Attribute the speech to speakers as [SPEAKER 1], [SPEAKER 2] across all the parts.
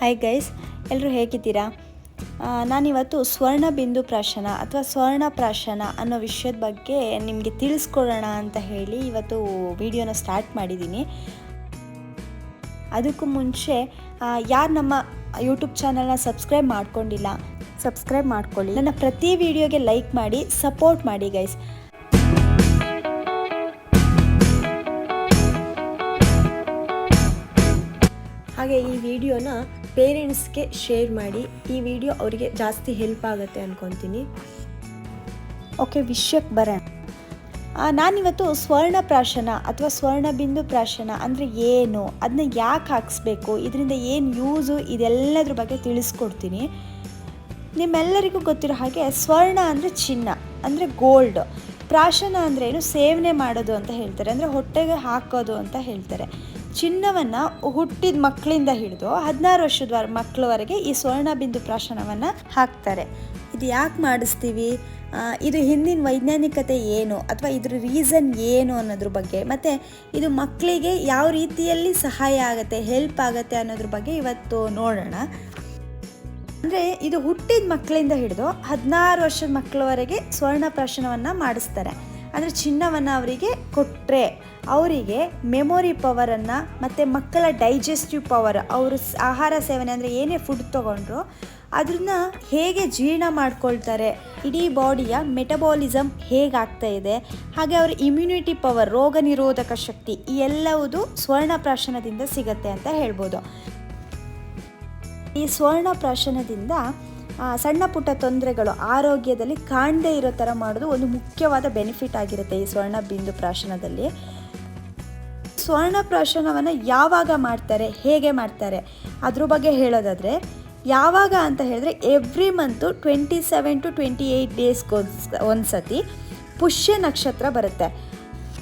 [SPEAKER 1] Hi guys ಎಲ್ಲರೂ ಹೇಗಿದ್ದೀರಾ? ನಾನಿವತ್ತು ಸ್ವರ್ಣ ಬಿಂದು ಪ್ರಾಶನ ಅಥವಾ ಸ್ವರ್ಣ ಪ್ರಾಶನ ಅನ್ನೋ ವಿಷಯದ ಬಗ್ಗೆ ನಿಮಗೆ ತಿಳಿಸ್ಕೊಡೋಣ ಅಂತ ಹೇಳಿ ಇವತ್ತು ವಿಡಿಯೋನ ಸ್ಟಾರ್ಟ್ ಮಾಡಿದ್ದೀನಿ. ಅದಕ್ಕೂ ಮುಂಚೆ ಯಾರು ನಮ್ಮ ಯೂಟ್ಯೂಬ್ ಚಾನಲ್ನ ಸಬ್ಸ್ಕ್ರೈಬ್ ಮಾಡ್ಕೊಂಡಿಲ್ಲ ಸಬ್ಸ್ಕ್ರೈಬ್ ಮಾಡ್ಕೊಳ್ಳಿ. ನನ್ನ ಪ್ರತಿ ವಿಡಿಯೋಗೆ ಲೈಕ್ ಮಾಡಿ ಸಪೋರ್ಟ್ ಮಾಡಿ ಗೈಸ್
[SPEAKER 2] ಹಾಗೆ ಈ ವಿಡಿಯೋನ ಪೇರೆಂಟ್ಸ್ಗೆ ಶೇರ್ ಮಾಡಿ ಈ ವಿಡಿಯೋ ಅವರಿಗೆ ಜಾಸ್ತಿ ಹೆಲ್ಪ್ ಆಗುತ್ತೆ ಅನ್ಕೊತೀನಿ.
[SPEAKER 1] ಓಕೆ ವಿಷಯಕ್ಕೆ ಬರೋಣ. ನಾನಿವತ್ತು ಸ್ವರ್ಣ ಪ್ರಾಶನ ಅಥವಾ ಸ್ವರ್ಣ ಬಿಂದು ಪ್ರಾಶನ ಅಂದರೆ ಏನು ಅದನ್ನ ಯಾಕೆ ಹಾಕ್ಸ್ಬೇಕು, ಇದರಿಂದ ಏನು ಯೂಸು, ಇದೆಲ್ಲದ್ರ ಬಗ್ಗೆ ತಿಳಿಸ್ಕೊಡ್ತೀನಿ. ನಿಮ್ಮೆಲ್ಲರಿಗೂ ಗೊತ್ತಿರೋ ಹಾಗೆ ಸ್ವರ್ಣ ಅಂದರೆ ಚಿನ್ನ, ಅಂದರೆ ಗೋಲ್ಡ್. ಪ್ರಾಶನ ಅಂದರೆ ಏನು, ಸೇವನೆ ಮಾಡೋದು ಅಂತ ಹೇಳ್ತಾರೆ, ಅಂದರೆ ಹೊಟ್ಟೆಗೆ ಹಾಕೋದು ಅಂತ ಹೇಳ್ತಾರೆ. ಚಿನ್ನವನ್ನು ಹುಟ್ಟಿದ ಮಕ್ಕಳಿಂದ ಹಿಡಿದು ಹದಿನಾರು ವರ್ಷದ ಮಕ್ಕಳವರೆಗೆ ಈ ಸ್ವರ್ಣ ಬಿಂದು ಪ್ರಾಶನವನ್ನು ಹಾಕ್ತಾರೆ. ಇದು ಯಾಕೆ ಮಾಡಿಸ್ತೀವಿ? ಇದು ಹಿಂದಿನ ವೈಜ್ಞಾನಿಕತೆ ಏನು? ಅಥವಾ ಇದ್ರ ರೀಸನ್ ಏನು ಅನ್ನೋದ್ರ ಬಗ್ಗೆ? ಮತ್ತು ಇದು ಮಕ್ಕಳಿಗೆ ಯಾವ ರೀತಿಯಲ್ಲಿ ಸಹಾಯ ಆಗುತ್ತೆ ಹೆಲ್ಪ್ ಆಗುತ್ತೆ ಅನ್ನೋದ್ರ ಬಗ್ಗೆ ಇವತ್ತು ನೋಡೋಣ. ಅಂದರೆ ಇದು ಹುಟ್ಟಿದ ಮಕ್ಕಳಿಂದ ಹಿಡಿದು ಹದಿನಾರು ವರ್ಷದ ಮಕ್ಕಳವರೆಗೆ ಸ್ವರ್ಣ ಪ್ರಾಶನವನ್ನು ಮಾಡಿಸ್ತಾರೆ. ಅಂದರೆ ಚಿನ್ನವನ್ನು ಅವರಿಗೆ ಕೊಟ್ಟರೆ ಅವರಿಗೆ ಮೆಮೊರಿ ಪವರನ್ನು ಮತ್ತು ಮಕ್ಕಳ ಡೈಜೆಸ್ಟಿವ್ ಪವರ್ ಅವರು ಆಹಾರ ಸೇವನೆ ಅಂದರೆ ಏನೇ ಫುಡ್ ತೊಗೊಂಡ್ರು ಅದನ್ನ ಹೇಗೆ ಜೀರ್ಣ ಮಾಡ್ಕೊಳ್ತಾರೆ ಇಡೀ ಬಾಡಿಯ ಮೆಟಬಾಲಿಸಮ್ ಹೇಗಾಗ್ತಾ ಇದೆ ಹಾಗೆ ಅವರ ಇಮ್ಯುನಿಟಿ ಪವರ್ ರೋಗ ನಿರೋಧಕ ಶಕ್ತಿ ಈ ಎಲ್ಲವುದು ಸ್ವರ್ಣ ಪ್ರಾಶನದಿಂದ ಸಿಗತ್ತೆ ಅಂತ ಹೇಳ್ಬೋದು. ಈ ಸ್ವರ್ಣ ಪ್ರಾಶನದಿಂದ ಆ, ಸಣ್ಣ ಪುಟ್ಟ ತೊಂದರೆಗಳು ಆರೋಗ್ಯದಲ್ಲಿ ಕಾಣದೇ ಇರೋ ಥರ ಮಾಡೋದು ಒಂದು ಮುಖ್ಯವಾದ ಬೆನಿಫಿಟ್ ಆಗಿರುತ್ತೆ ಈ ಸ್ವರ್ಣ ಬಿಂದು ಪ್ರಾಶನದಲ್ಲಿ. ಸ್ವರ್ಣ ಪ್ರಾಶನವನ್ನು ಯಾವಾಗ ಮಾಡ್ತಾರೆ, ಹೇಗೆ ಮಾಡ್ತಾರೆ? ಅದ್ರ ಬಗ್ಗೆ ಹೇಳೋದಾದರೆ, ಯಾವಾಗ ಅಂತ ಹೇಳಿದ್ರೆ every month twenty seven to twenty eight ಡೇಸ್ಗೆ ಒಂದು ಸತಿ ಪುಷ್ಯ ನಕ್ಷತ್ರ ಬರುತ್ತೆ.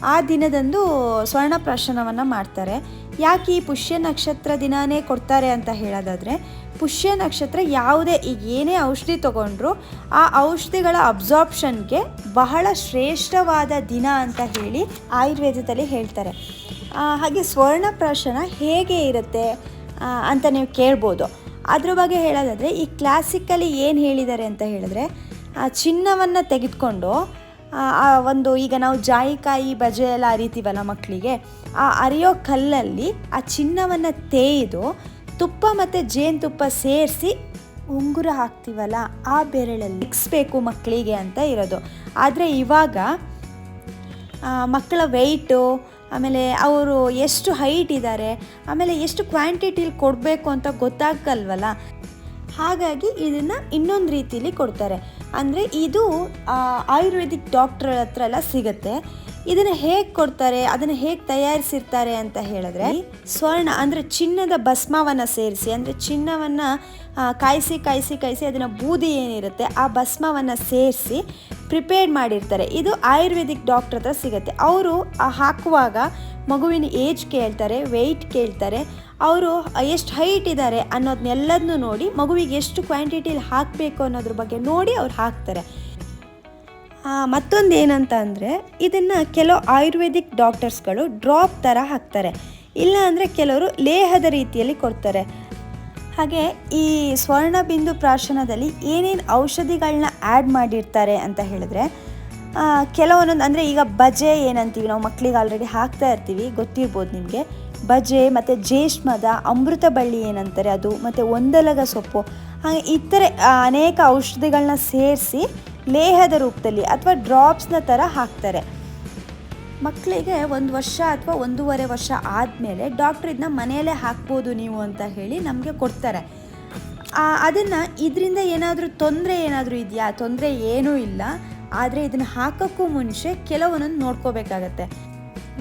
[SPEAKER 1] ಆ ದಿನದಂದು ಸ್ವರ್ಣ ಪ್ರಾಶನವನ್ನು ಮಾಡ್ತಾರೆ. ಯಾಕೆ ಈ ಪುಷ್ಯ ನಕ್ಷತ್ರ ದಿನಾನೇ ಕೊಡ್ತಾರೆ ಅಂತ ಹೇಳೋದಾದರೆ, ಪುಷ್ಯ ನಕ್ಷತ್ರ ಯಾವುದೇ ಈಗ ಏನೇ ಔಷಧಿ ತಗೊಂಡ್ರು ಆ ಔಷಧಿಗಳ ಅಬ್ಸಾರ್ಪ್ಷನ್ಗೆ ಬಹಳ ಶ್ರೇಷ್ಠವಾದ ದಿನ ಅಂತ ಹೇಳಿ ಆಯುರ್ವೇದದಲ್ಲಿ ಹೇಳ್ತಾರೆ. ಹಾಗೆ ಸ್ವರ್ಣ ಪ್ರಾಶನ ಹೇಗೆ ಇರುತ್ತೆ ಅಂತ ನೀವು ಕೇಳ್ಬೋದು. ಅದ್ರ ಬಗ್ಗೆ ಹೇಳೋದಾದರೆ, ಈ ಕ್ಲಾಸಿಕಲಿ ಏನು ಹೇಳಿದ್ದಾರೆ ಅಂತ ಹೇಳಿದ್ರೆ, ಆ, ಚಿನ್ನವನ್ನು ತೆಗೆದುಕೊಂಡು ಒಂದು ಈಗ ನಾವು ಜಾಯಿಕಾಯಿ ಬಜೆ ಎಲ್ಲ ಅರಿತೀವಲ್ಲ ಮಕ್ಕಳಿಗೆ ಆ ಅರಿಯೋ ಕಲ್ಲಲ್ಲಿ ಆ ಚಿನ್ನವನ್ನು ತೇಯ್ದು ತುಪ್ಪ ಮತ್ತು ಜೇನುತುಪ್ಪ ಸೇರಿಸಿ ಉಂಗುರ ಹಾಕ್ತೀವಲ್ಲ ಆ ಬೆರಳಲ್ಲಿ ಇಕ್ಸ್ಬೇಕು ಮಕ್ಕಳಿಗೆ ಅಂತ ಇರೋದು. ಆದರೆ ಇವಾಗ ಆ, ಮಕ್ಕಳ ವೆಯ್ಟು ಆಮೇಲೆ ಅವರು ಎಷ್ಟು ಹೈಟ್ ಇದ್ದಾರೆ ಆಮೇಲೆ ಎಷ್ಟು ಕ್ವಾಂಟಿಟಿಲಿ ಕೊಡಬೇಕು ಅಂತ ಗೊತ್ತಾಗಲ್ವಲ್ಲ ಹಾಗಾಗಿ ಇದನ್ನು ಇನ್ನೊಂದು ರೀತಿಯಲ್ಲಿ ಕೊಡ್ತಾರೆ. ಅಂದರೆ ಇದು ಆಯುರ್ವೇದಿಕ್ ಡಾಕ್ಟ್ರ್ ಹತ್ರ ಎಲ್ಲ ಸಿಗುತ್ತೆ. ಇದನ್ನು ಹೇಗೆ ಕೊಡ್ತಾರೆ, ಅದನ್ನು ಹೇಗೆ ತಯಾರಿಸಿರ್ತಾರೆ ಅಂತ ಹೇಳಿದ್ರೆ, ಸ್ವರ್ಣ ಅಂದರೆ ಚಿನ್ನದ ಭಸ್ಮವನ್ನು ಸೇರಿಸಿ, ಅಂದರೆ ಚಿನ್ನವನ್ನು ಕಾಯಿಸಿ ಕಾಯಿಸಿ ಕಾಯಿಸಿ ಅದನ್ನು ಬೂದಿ ಏನಿರುತ್ತೆ, ಆ ಭಸ್ಮವನ್ನು ಸೇರಿಸಿ ಪ್ರಿಪೇರ್ ಮಾಡಿರ್ತಾರೆ. ಇದು ಆಯುರ್ವೇದಿಕ್ ಡಾಕ್ಟರ್ ಹತ್ರ ಸಿಗುತ್ತೆ. ಅವರು ಹಾಕುವಾಗ ಮಗುವಿನ ಏಜ್ ಕೇಳ್ತಾರೆ ವೆಯ್ಟ್ ಕೇಳ್ತಾರೆ, ಅವರು ಎಷ್ಟು ಹೈಟ್ ಇದ್ದಾರೆ ಅನ್ನೋದನ್ನೆಲ್ಲದನ್ನೂ ನೋಡಿ ಮಗುವಿಗೆ ಎಷ್ಟು ಕ್ವಾಂಟಿಟಿಲಿ ಹಾಕಬೇಕು ಅನ್ನೋದ್ರ ಬಗ್ಗೆ ನೋಡಿ ಅವ್ರು ಹಾಕ್ತಾರೆ. ಮತ್ತೊಂದು ಏನಂತ ಅಂದರೆ, ಇದನ್ನು ಕೆಲವು ಆಯುರ್ವೇದಿಕ್ ಡಾಕ್ಟರ್ಸ್ಗಳು ಡ್ರಾಪ್ ಥರ ಹಾಕ್ತಾರೆ. ಇಲ್ಲ ಅಂದರೆ ಕೆಲವರು ಲೇಹದ ರೀತಿಯಲ್ಲಿ ಕೊಡ್ತಾರೆ. ಹಾಗೆ ಈ ಸ್ವರ್ಣ ಬಿಂದು ಪ್ರಾಶನದಲ್ಲಿ ಏನೇನು ಔಷಧಿಗಳನ್ನ ಆ್ಯಡ್ ಮಾಡಿರ್ತಾರೆ ಅಂತ ಹೇಳಿದ್ರೆ ಕೆಲವೊಂದೊಂದು ಅಂದರೆ ಈಗ ಬಜೆ ಏನಂತೀವಿ, ನಾವು ಮಕ್ಕಳಿಗೆ ಆಲ್ರೆಡಿ ಹಾಕ್ತಾ ಇರ್ತೀವಿ, ಗೊತ್ತಿರ್ಬೋದು ನಿಮಗೆ. ಬಜೆ ಮತ್ತು ಜೇಷ್ಮದ ಅಮೃತ ಬಳ್ಳಿ ಏನಂತಾರೆ ಅದು, ಮತ್ತು ಒಂದಲಗ ಸೊಪ್ಪು. ಹಾಗೆ ಇತರೆ ಅನೇಕ ಔಷಧಿಗಳನ್ನ ಸೇರಿಸಿ ಲೇಹದ ರೂಪದಲ್ಲಿ ಅಥವಾ ಡ್ರಾಪ್ಸ್ನ ಥರ ಹಾಕ್ತಾರೆ. ಮಕ್ಕಳಿಗೆ ಒಂದು ವರ್ಷ ಅಥವಾ ಒಂದೂವರೆ ವರ್ಷ ಆದಮೇಲೆ ಡಾಕ್ಟ್ರ್ ಇದನ್ನ ಮನೆಯಲ್ಲೇ ಹಾಕ್ಬೋದು ನೀವು ಅಂತ ಹೇಳಿ ನಮಗೆ ಕೊಡ್ತಾರೆ. ಅದನ್ನು ಇದರಿಂದ ಏನಾದರೂ ತೊಂದರೆ ಏನಾದರೂ ಇದೆಯಾ? ತೊಂದರೆ ಏನೂ ಇಲ್ಲ. ಆದರೆ ಇದನ್ನು ಹಾಕೋಕ್ಕೂ ಮುಂಚೆ ಕೆಲವೊಂದೊಂದು ನೋಡ್ಕೋಬೇಕಾಗತ್ತೆ.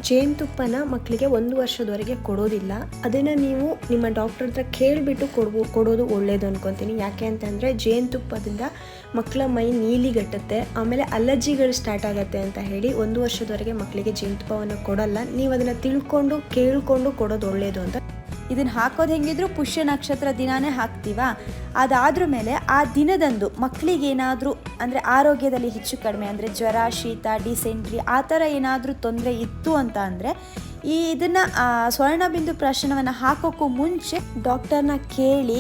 [SPEAKER 2] ಜೇನುತುಪ್ಪನ ಮಕ್ಕಳಿಗೆ ಒಂದು ವರ್ಷದವರೆಗೆ ಕೊಡೋದಿಲ್ಲ. ಅದನ್ನು ನೀವು ನಿಮ್ಮ ಡಾಕ್ಟರ್ ಹತ್ರ ಕೇಳಿಬಿಟ್ಟು ಕೊಡ್ಬೋ, ಕೊಡೋದು ಒಳ್ಳೆಯದು ಅನ್ಕೊತೀನಿ. ಯಾಕೆ ಅಂತಂದರೆ ಜೇನುತುಪ್ಪದಿಂದ ಮಕ್ಕಳ ಮೈ ನೀಲಿಗಟ್ಟುತ್ತೆ ಆಮೇಲೆ ಅಲರ್ಜಿಗಳು ಸ್ಟಾರ್ಟ್ ಆಗುತ್ತೆ ಅಂತ ಹೇಳಿ ಒಂದು ವರ್ಷದವರೆಗೆ ಮಕ್ಕಳಿಗೆ ಜೇನುತುಪ್ಪವನ್ನು ಕೊಡಲ್ಲ. ನೀವು ಅದನ್ನು ತಿಳ್ಕೊಂಡು, ಕೇಳಿಕೊಂಡು ಕೊಡೋದು ಒಳ್ಳೆಯದು ಅಂತ
[SPEAKER 1] ಇದನ್ನು ಹಾಕೋದು ಹೆಂಗಿದ್ರು ಪುಷ್ಯ ನಕ್ಷತ್ರ ದಿನಾನೇ ಹಾಕ್ತೀವಾ. ಅದಾದ್ರ ಮೇಲೆ ಆ ದಿನದಂದು ಮಕ್ಕಳಿಗೇನಾದರೂ ಅಂದರೆ ಆರೋಗ್ಯದಲ್ಲಿ ಹೆಚ್ಚು ಕಡಿಮೆ ಅಂದರೆ ಜ್ವರ, ಶೀತ, ಡಿಸೆಂಟ್ರಿ ಆ ಥರ ಏನಾದರೂ ತೊಂದರೆ ಇತ್ತು ಅಂತ ಅಂದರೆ ಈ ಇದನ್ನು ಸ್ವರ್ಣಬಿಂದು ಪ್ರಾಶನವನ್ನು ಹಾಕೋಕ್ಕೂ ಮುಂಚೆ ಡಾಕ್ಟರ್ನ ಕೇಳಿ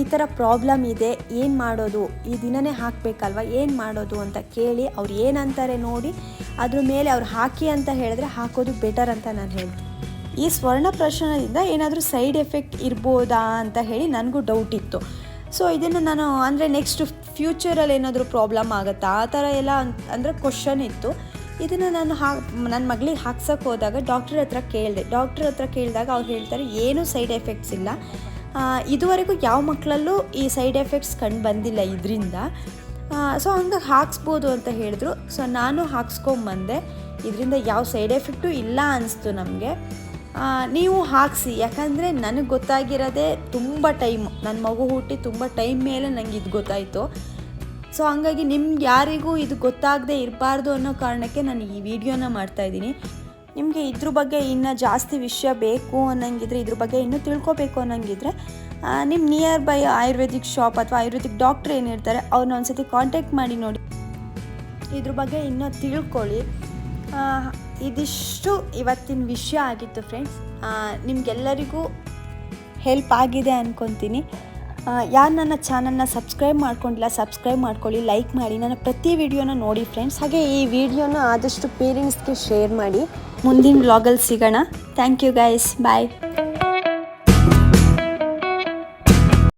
[SPEAKER 1] ಈ ಥರ ಪ್ರಾಬ್ಲಮ್ ಇದೆ, ಏನು ಮಾಡೋದು, ಈ ದಿನನೇ ಹಾಕಬೇಕಲ್ವ, ಏನು ಮಾಡೋದು ಅಂತ ಕೇಳಿ ಅವ್ರು ಏನಂತಾರೆ ನೋಡಿ, ಅದ್ರ ಮೇಲೆ ಅವ್ರು ಹಾಕಿ ಅಂತ ಹೇಳಿದ್ರೆ ಹಾಕೋದು ಬೆಟರ್ ಅಂತ ನಾನು ಹೇಳ್ತೀನಿ. ಈ ಸ್ವರ್ಣ ಪ್ರಶ್ನದಿಂದ ಏನಾದರೂ ಸೈಡ್ ಎಫೆಕ್ಟ್ ಇರ್ಬೋದಾ ಅಂತ ಹೇಳಿ ನನಗೂ ಡೌಟ್ ಇತ್ತು. ಸೊ ಇದನ್ನು ನಾನು ಅಂದರೆ ನೆಕ್ಸ್ಟ್ ಫ್ಯೂಚರಲ್ಲಿ ಏನಾದರೂ ಪ್ರಾಬ್ಲಮ್ ಆಗುತ್ತಾ? ಆ ಥರ ಎಲ್ಲ ಅಂದರೆ ಕ್ವಶನ್ ಇತ್ತು. ಇದನ್ನು ನಾನು ಹಾ ನನ್ನ ಮಗಳಿಗೆ ಹಾಕ್ಸೋಕೆ ಹೋದಾಗ ಡಾಕ್ಟ್ರ್ ಹತ್ರ ಕೇಳಿದೆ. ಡಾಕ್ಟ್ರ್ ಹತ್ರ ಕೇಳಿದಾಗ ಅವ್ರು ಹೇಳ್ತಾರೆ, ಏನೂ ಸೈಡ್ ಎಫೆಕ್ಟ್ಸ್ ಇಲ್ಲ. ಇದುವರೆಗೂ ಯಾವ ಮಕ್ಕಳಲ್ಲೂ ಈ ಸೈಡ್ ಎಫೆಕ್ಟ್ಸ್ ಕಂಡು ಬಂದಿಲ್ಲ ಇದರಿಂದ. ಸೊ ಹಂಗೆ ಹಾಕ್ಸ್ಬೋದು ಅಂತ ಹೇಳಿದ್ರು. ಸೊ ನಾನು ಹಾಕ್ಸ್ಕೊಂಬಂದೆ. ಇದರಿಂದ ಯಾವ ಸೈಡ್ ಎಫೆಕ್ಟು ಇಲ್ಲ ಅನ್ನಿಸ್ತು ನಮಗೆ. ನೀವು ಹಾಕಿಸಿ, ಯಾಕಂದರೆ ನನಗೆ ಗೊತ್ತಾಗಿರೋದೆ ತುಂಬ ಟೈಮ್. ನನ್ನ ಮಗು ಹುಟ್ಟಿ ತುಂಬ ಟೈಮ್ ಮೇಲೆ ನನಗೆ ಇದು ಗೊತ್ತಾಯಿತು. ಸೊ, ಹಂಗಾಗಿ ನಿಮ್ಗೆ ಯಾರಿಗೂ ಇದು ಗೊತ್ತಾಗದೆ ಇರಬಾರ್ದು ಅನ್ನೋ ಕಾರಣಕ್ಕೆ ನಾನು ಈ ವಿಡಿಯೋನ ಮಾಡ್ತಾಯಿದ್ದೀನಿ ನಿಮಗೆ ಇದ್ರ ಬಗ್ಗೆ ಇನ್ನೂ ಜಾಸ್ತಿ ವಿಷಯ ಬೇಕು ಅನ್ನಂಗಿದ್ರೆ, ಇದ್ರ ಬಗ್ಗೆ ಇನ್ನೂ ತಿಳ್ಕೊಬೇಕು ಅನ್ನಂಗಿದ್ರೆ ನಿಮ್ಮ ನಿಯರ್ ಬೈ ಆಯುರ್ವೇದಿಕ್ ಶಾಪ್ ಅಥವಾ ಆಯುರ್ವೇದಿಕ್ ಡಾಕ್ಟ್ರ್ ಏನಿರ್ತಾರೆ ಅವ್ರನ್ನ ಒಂದ್ಸತಿ ಕಾಂಟ್ಯಾಕ್ಟ್ ಮಾಡಿ ನೋಡಿ. ಇದ್ರ ಬಗ್ಗೆ ಇನ್ನೂ ತಿಳ್ಕೊಳ್ಳಿ. ಇದಿಷ್ಟು ಇವತ್ತಿನ ವಿಷಯ ಆಗಿತ್ತು ಫ್ರೆಂಡ್ಸ್ ನಿಮಗೆಲ್ಲರಿಗೂ ಹೆಲ್ಪ್ ಆಗಿದೆ ಅಂದ್ಕೊತೀನಿ ಯಾರು ನನ್ನ ಚಾನಲ್ನ ಸಬ್ಸ್ಕ್ರೈಬ್ ಮಾಡ್ಕೊಂಡಿಲ್ಲ ಸಬ್ಸ್ಕ್ರೈಬ್ ಮಾಡ್ಕೊಳ್ಳಿ ಲೈಕ್ ಮಾಡಿ. ನನ್ನ ಪ್ರತಿ ವಿಡಿಯೋನ ನೋಡಿ ಫ್ರೆಂಡ್ಸ್
[SPEAKER 2] ಹಾಗೆ ಈ ವಿಡಿಯೋನ ಆದಷ್ಟು ಪೇರೆಂಟ್ಸ್ಗೆ ಶೇರ್ ಮಾಡಿ.
[SPEAKER 1] ಮುಂದಿನ ವ್ಲಾಗಲ್ಲಿ ಸಿಗೋಣ. Thank you guys bye